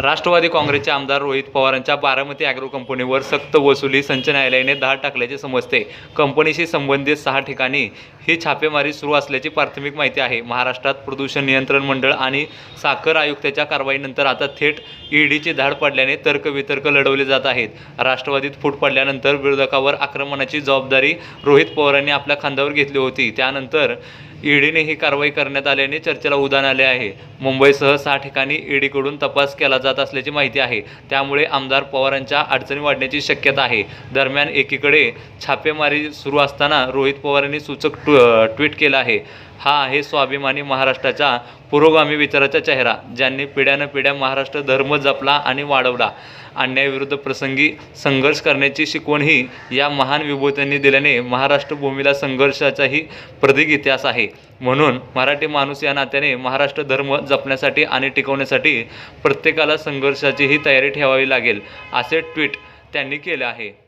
राष्ट्रवादी काँग्रेसचे आमदार रोहित पवारांच्या बारामती अॅग्रो कंपनीवर सक्त वसुली संच न्यायालयाने धाड टाकल्याचे समजते. कंपनीशी संबंधित सहा ठिकाणी ही छापेमारी सुरू असल्याची प्राथमिक माहिती आहे. महाराष्ट्रात प्रदूषण नियंत्रण मंडळ आणि साखर आयुक्ताच्या कारवाईनंतर आता थेट ईडीची धाड पडल्याने तर्कवितर्क लढवले जात आहेत. राष्ट्रवादीत फूट पडल्यानंतर विरोधकावर आक्रमणाची जबाबदारी रोहित पवारांनी आपल्या खांद्यावर घेतली होती. त्यानंतर ईडीने ही कारवाई करण्यात आल्याने चर्चेला उधाण आले आहे. मुंबईसह सहा ठिकाणी ईडीकडून तपास केला जात असल्याची माहिती आहे. त्यामुळे आमदार पवारांच्या अडचणी वाढण्याची शक्यता आहे. दरम्यान एकीकडे छापेमारी सुरू असताना रोहित पवारांनी सूचक ट्व ट्विट केलं आहे. हा आहे स्वाभिमानी महाराष्ट्राच्या पुरोगामी विचाराचा चेहरा ज्यांनी पिढ्यानपिढ्या महाराष्ट्र धर्म जपला आणि वाढवला. अन्यायाविरुद्ध प्रसंगी संघर्ष करण्याची शिकवणही या महान विभूतींनी दिल्याने महाराष्ट्र भूमीला संघर्षाचाही प्रदीक इतिहास आहे. म्हणून मराठी माणूस या नात्याने महाराष्ट्र धर्म जपण्यासाठी आणि टिकवण्यासाठी प्रत्येकाला संघर्षाचीही तयारी ठेवावी लागेल असे ट्विट त्यांनी केले आहे.